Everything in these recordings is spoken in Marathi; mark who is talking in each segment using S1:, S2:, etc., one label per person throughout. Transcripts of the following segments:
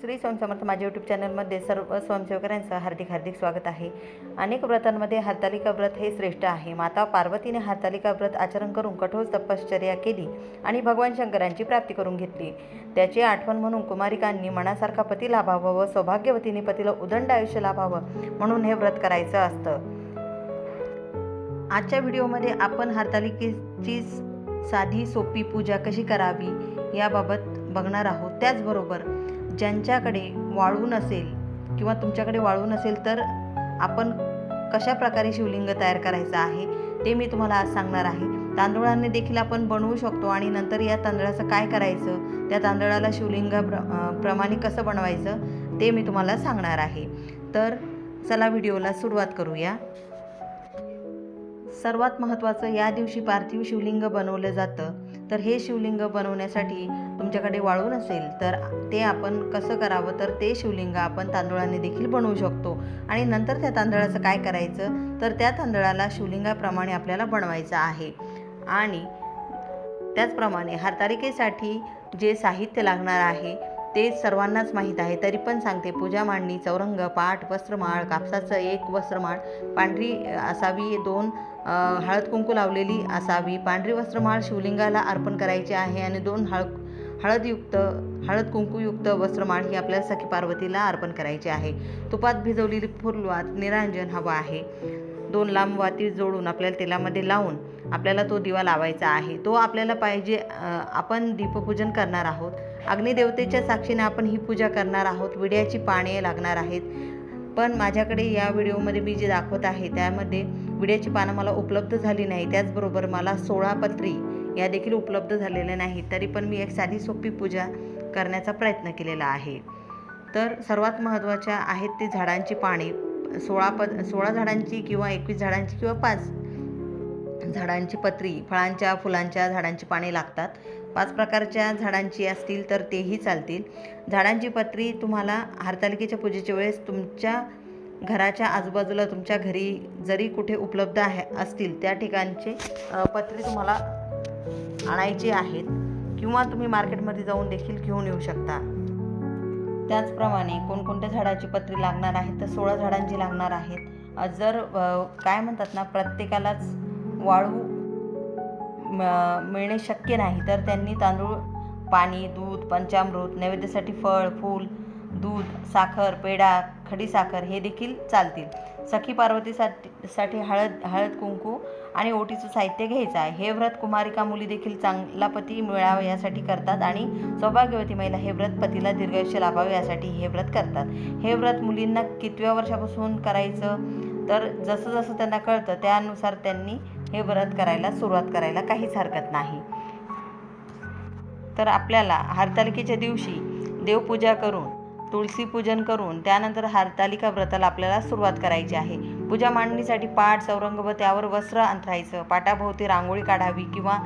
S1: श्री स्वयंसमर्थ समर्थ माझ्या यूट्यूब चॅनलमध्ये सर्व स्वयंसेवकऱ्यांचं हार्दिक हार्दिक स्वागत आहे. अनेक व्रतांमध्ये हरतालिका व्रत हे श्रेष्ठ आहे. माता पार्वतीने हरतालिका व्रत आचरण करून कठोर तपश्चर्या केली आणि भगवान शंकरांची प्राप्ती करून घेतली. त्याची आठवण म्हणून कुमारिकांनी मनासारखा पती लाभावं व सौभाग्यवतीने पतीला उदंड आयुष्य लाभावं म्हणून हे व्रत करायचं असतं. आजच्या व्हिडिओमध्ये आपण हरतालिकेची साधी सोपी पूजा कशी करावी याबाबत बघणार आहोत. त्याचबरोबर ज्यांच्याकडे वाळू नसेल किंवा तुमच्याकडे वाळू नसेल तर आपण कशा प्रकारे शिवलिंग तयार करायचं आहे ते मी तुम्हाला आज सांगणार आहे. तांदूळाने देखील आपण बनवू शकतो आणि नंतर या तांदळाचं काय करायचं त्या तांदळाला शिवलिंग प्र प्रमाणे कसं बनवायचं ते मी तुम्हाला सांगणार आहे. तर चला व्हिडिओला सुरुवात करूया. सर्वात महत्त्वाचं या दिवशी पार्थिव शिवलिंग बनवलं जातं. तर हे शिवलिंग बनवण्यासाठी तुमच्याकडे वाळू नसेल तर ते आपण कसं करावं? तर ते शिवलिंग आपण तांदूळाने देखील बनवू शकतो. आणि नंतर त्या तांदळाचं काय करायचं? तर त्या तांदळाला शिवलिंगाप्रमाणे आपल्याला बनवायचं आहे. आणि त्याचप्रमाणे हरतारिकेसाठी जे साहित्य लागणार आहे ते सर्वांनाच माहीत आहे. तरी पण सांगते पूजा मांडणी चौरंग पाट वस्त्रमाळ कापसाचं एक वस्त्रमाळ पांढरी असावी दोन हळद कुंकू लावलेली असावी पांढरी वस्त्रमाळ शिवलिंगाला अर्पण करायची आहे आणि दोन हळद हळदयुक्त हळद कुंकूयुक्त वस्त्रमाळ ही आपल्याला सखी पार्वतीला अर्पण करायची आहे. तुपात भिजवलेली फुलवात निरांजन हवं आहे. दोन लांब वाती जोडून आपल्याला तेलामध्ये लावून आपल्याला तो दिवा लावायचा आहे. तो आपल्याला पाहिजे आपण दीपपूजन करणार आहोत. अग्निदेवतेच्या साक्षीने आपण ही पूजा करणार आहोत. विड्याची पाने लागणार आहेत. पण माझ्याकडे या व्हिडिओमध्ये मी जे दाखवत आहे त्यामध्ये विड्याची पानं मला उपलब्ध झाली नाही. त्याचबरोबर मला सोळा पत्री या देखील उपलब्ध झालेल्या नाहीत तरी पण मी एक साधी सोपी पूजा करण्याचा प्रयत्न केलेला आहे. तर सर्वात महत्त्वाच्या आहेत ते झाडांची पाने. सोळा प सोळा झाडांची किंवा एकवीस झाडांची किंवा पाच झाडांची पत्री फळांच्या फुलांच्या झाडांची पाने लागतात. पाच प्रकारच्या झाडांची असतील तर तेही चालतील. झाडांची पत्री तुम्हाला हरतालिकेच्या पूजेच्या वेळेस तुमच्या घराच्या आजूबाजूला तुमच्या घरी जरी कुठे उपलब्ध आहे असतील त्या ठिकाणचे पत्री तुम्हाला आणायचे आहेत किंवा तुम्ही मार्केटमध्ये जाऊन देखील घेऊन येऊ शकता. त्याचप्रमाणे कोणकोणत्या झाडाची पत्री लागणार आहेत तर सोळा झाडांची लागणार आहेत. जर काय म्हणतात ना प्रत्येकालाच वाळू म- मिळणे शक्य नाही तर त्यांनी तांदूळ पाणी दूध पंचामृत नैवेद्यासाठी फळ फूल दूध साखर पेढा खडीसाखर हे देखील चालतील. सखी पार्वतीसाठी साठी हळद हळद कुंकू आणि ओटीचं साहित्य घ्यायचं आहे. हे व्रत कुमारिका मुली देखील चांगला पती मिळावा यासाठी करतात आणि सौभाग्यवती महिला हे व्रत पतीला दीर्घायुष्य लाभावे यासाठी हे व्रत करतात. हे व्रत मुलींना कितव्या वर्षापासून करायचं? तर जसं जसं त्यांना कळतं त्यानुसार त्यांनी हे व्रत करायला सुरुवात करायला काहीच हरकत नाही. तर आपल्याला हरतालिकेच्या दिवशी देवपूजा करून तुळशी पूजन करून त्यानंतर हरतालिका व्रताला आपल्याला सुरुवात करायची आहे. पूजा मांडणीसाठी पाठ चौरंग व त्यावर वस्त्र अंथरायचं. पाटाभोवती रांगोळी काढावी किंवा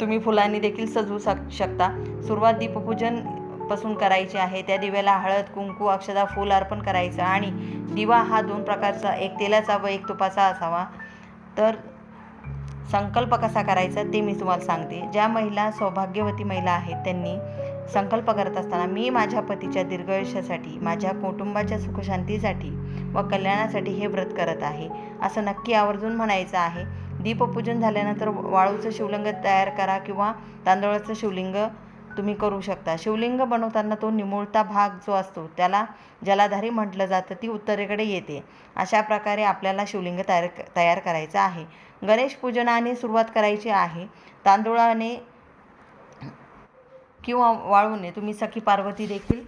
S1: तुम्ही फुलांनी देखील सजवू शक शकता. सुरुवात दीपपूजनपासून करायची आहे. त्या दिव्याला हळद कुंकू अक्षदा फूल अर्पण करायचं आणि दिवा हा दोन प्रकारचा एक तेलाचा व एक तुपाचा असावा. तर संकल्प कसा करायचा ते मी तुम्हाला सांगते. ज्या महिला सौभाग्यवती महिला आहेत त्यांनी संकल्प करत असताना मी माझ्या पतीच्या दीर्घायुष्यासाठी माझ्या कुटुंबाच्या सुखशांतीसाठी व कल्याणासाठी हे व्रत करत आहे असं नक्की आवर्जून म्हणायचं आहे. दीपपूजन झाल्यानंतर वाळूचं शिवलिंग तयार करा किंवा तांदळाचं शिवलिंग तुम्ही करू शकता. शिवलिंग बनवताना तो निमुळता भाग जो असतो त्याला जलाधारी म्हटलं जातं ती उत्तरेकडे येते. अशा प्रकारे आपल्याला शिवलिंग तयार तयार करायचं आहे. गणेश पूजनाने सुरुवात करायची आहे. तांदूळाने किंवा वाळूने तुम्ही सखी पार्वती देखील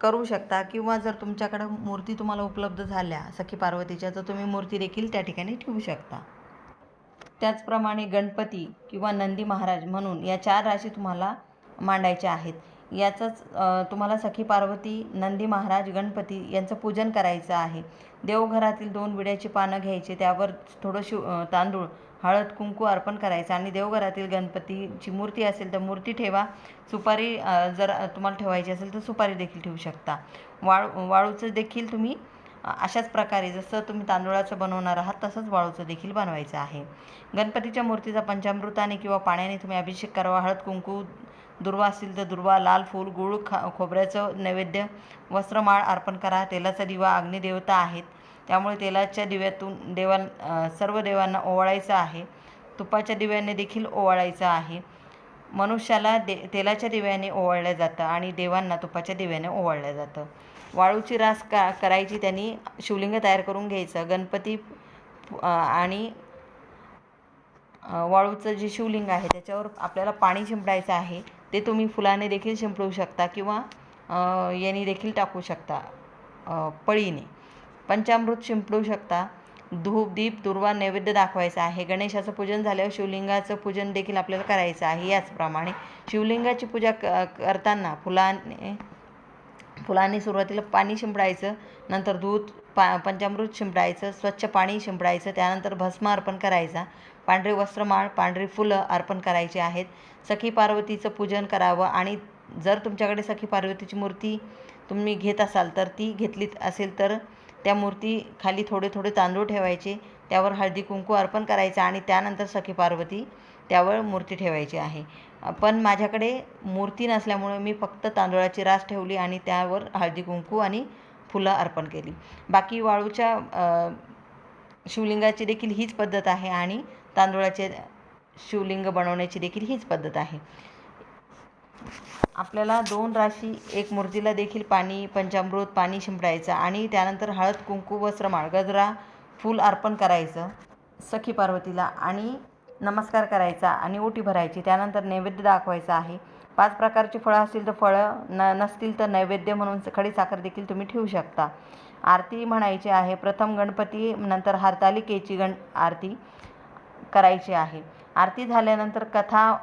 S1: करू शकता. किंवा जर तुमच्याकडं मूर्ती तुम्हाला उपलब्ध झाल्या सखी पार्वतीच्या तर तुम्ही मूर्ती देखील त्या ठिकाणी ठेवू शकता. त्याचप्रमाणे गणपती किंवा नंदी महाराज म्हणून या चार राशी तुम्हाला मांडायच्या आहेत. याचंच तुम्हाला सखी पार्वती नंदी महाराज गणपती यांचं पूजन करायचं आहे. देवघरातील दोन विड्याची पानं घ्यायची त्यावर थोडं शिव तांदूळ हळद कुंकू अर्पण करायचं आणि देवघरातील गणपतीची मूर्ती असेल तर मूर्ती ठेवा. सुपारी जर तुम्हाला ठेवायची असेल तर सुपारी देखील ठेवू शकता. वाळू वाळूचं देखील तुम्ही अशाच प्रकारे जसं तुम्ही तांदूळाचं बनवणार आहात तसंच वाळूचं देखील बनवायचं आहे. गणपतीच्या मूर्तीचा पंचामृताने किंवा पाण्याने तुम्ही अभिषेक करावा. हळद कुंकू दुर्वा असेल तर दुर्वा लाल फूल गुळ खा खोबऱ्याचं नैवेद्य वस्त्रमाळ अर्पण करा. तेलाचा दिवा अग्निदेवता आहेत. त्यामुळे तेलाच्या दिव्यातून देवां सर्व देवांना ओवाळायचं आहे. तुपाच्या दिव्याने देखील ओवाळायचं आहे. मनुष्याला दे तेलाच्या दिव्याने ओवाळलं जातं आणि देवांना तुपाच्या दिव्याने ओवाळलं जातं. वाळूची रास का करायची त्यांनी शिवलिंग तयार करून घ्यायचं. गणपती आणि वाळूचं जे शिवलिंग आहे त्याच्यावर आपल्याला पाणी शिंपडायचं आहे. ते तुम्ही फुलाने देखील शिंपडू शकता किंवा याने देखील टाकू शकता पळीने. पंचामृत शिंपडू शकता. धूप दीप दुर्वा नैवेद्य दाखवायचा आहे. गणेशाचं पूजन झाल्यावर शिवलिंगाचं पूजन देखील आपल्याला करायचं आहे. याचप्रमाणे शिवलिंगाची पूजा क करताना फुलाने फुलांनी सुरुवातीला पाणी शिंपडायचं नंतर दूध पा पंचामृत शिंपडायचं स्वच्छ पाणी शिंपडायचं त्यानंतर भस्म अर्पण करायचा. पांढरे वस्त्रमाळ पांढरी फुलं अर्पण करायची आहेत. सखी पार्वतीचं पूजन करावं आणि जर तुमच्याकडे सखी पार्वतीची मूर्ती तुम्ही घेत असाल तर ती घेतली असेल तर त्या मूर्ती खाली थोडे थोडे तांदूळ ठेवायचे त्यावर हळदी कुंकू अर्पण करायचं आणि त्यानंतर सखी पार्वती त्यावर मूर्ती ठेवायची आहे. पण माझ्याकडे मूर्ती नसल्यामुळे मी फक्त तांदूळाची रास ठेवली आणि त्यावर हळदी कुंकू आणि फुलं अर्पण केली. बाकी वाळूच्या शिवलिंगाची देखील हीच पद्धत आहे आणि तांदूळाचे शिवलिंग बनवण्याची देखील हीच पद्धत आहे. आपल्याला दोन राशी एक मूर्तीला देखील पाणी पंचामृत पाणी शिंपडायचं आणि त्यानंतर हळद कुंकू वस्त्रमाळ गजरा फूल अर्पण करायचं सखी पार्वतीला आणि नमस्कार करायचा आणि ओटी भरायची. त्यानंतर नैवेद्य दाखवायचा आहे. पाच प्रकारची फळं असतील तर फळं न नसतील तर नैवेद्य म्हणून खडी साखर देखील तुम्ही ठेवू शकता. आरती म्हणायची आहे. प्रथम गणपती नंतर हरतालिकेची गण आरती करायची आहे. आरती झाल्यानंतर कथा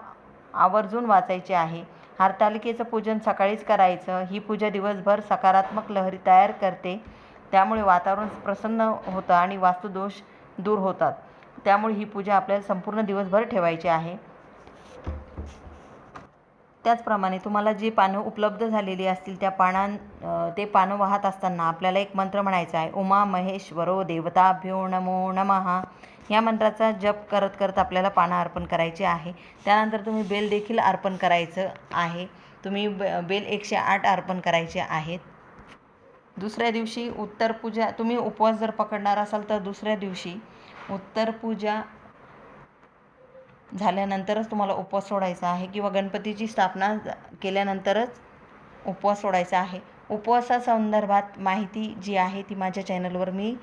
S1: आवर्जून वाचायची आहे. हरतालिकेचं पूजन सकाळीच करायचं. ही पूजा दिवसभर सकारात्मक लहरी तयार करते. त्यामुळे वातावरण प्रसन्न होतं आणि वास्तुदोष दूर होतात. त्यामुळे ही पूजा आपल्याला संपूर्ण दिवसभर ठेवायची आहे. त्याचप्रमाणे तुम्हाला जी पानं उपलब्ध झालेली असतील त्या पानां ते पानं वाहत असताना आपल्याला एक मंत्र म्हणायचा आहे. उमा महेश्वरो देवताभ्यो नमो नमः. या मंत्राचा जप करत करत आपल्याला पानं अर्पण करायची आहे. त्यानंतर तुम्ही बेल देखील अर्पण करायचं आहे. तुम्ही ब बेल एकशे आठ अर्पण करायचे आहेत. दुसऱ्या दिवशी उत्तर पूजा तुम्ही उपवास जर पकडणार असाल तर दुसऱ्या दिवशी उत्तर पूजा झाल्यानंतरच तुम्हाला उपवास सोडायचा आहे किंवा गणपतीची स्थापना केल्यानंतरच उपवास सोडायचा आहे. उपवासासंदर्भात माहिती जी आहे ती माझ्या चॅनलवर मी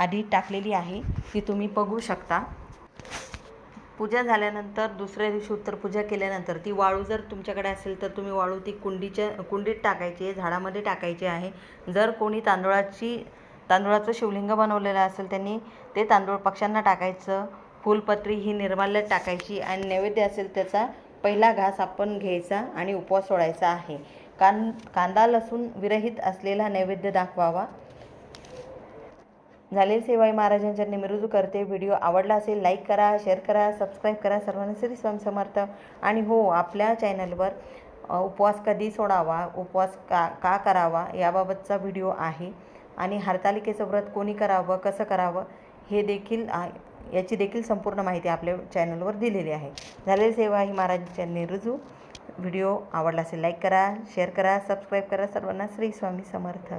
S1: आधी टाकलेली आहे ती तुम्ही बघू शकता. पूजा झाल्यानंतर दुसऱ्या दिवशी उत्तर पूजा केल्यानंतर ती वाळू जर तुमच्याकडे असेल तर तुम्ही वाळू ती कुंडीच्या कुंडीत टाकायची आहे झाडामध्ये टाकायची आहे. जर कोणी तांदूळाची तांदूळाचं शिवलिंग बनवलेलं असेल त्यांनी ते तांदूळ पक्ष्यांना टाकायचं. फुलपत्री ही निर्माल्यात टाकायची आणि नैवेद्य असेल त्याचा पहिला घास आपण घ्यायचा आणि उपवास सोडायचा आहे. कान कांदा लसूण विरहित असलेला नैवेद्य दाखवावा. झालेल सेवाई महाराजांच्या निमरुजू करते. व्हिडिओ आवडला असेल लाईक करा शेअर करा सबस्क्राईब करा. सर्वांना श्री स्वामी समर्थ. आणि हो आपल्या चॅनलवर उपवास कधी सोडावा उपवास का का करावा याबाबतचा व्हिडिओ आहे. आणि हरतालिकेचं व्रत कोणी करावं कसं करावं हे देखील याची देखील संपूर्ण माहिती आपल्या चॅनलवर दिलेली आहे. झालेली सेवा ही महाराजांच्या निरुजू व्हिडिओ आवडला असेल लाईक करा शेअर करा सबस्क्राईब करा. सर्वांना श्री स्वामी समर्थ.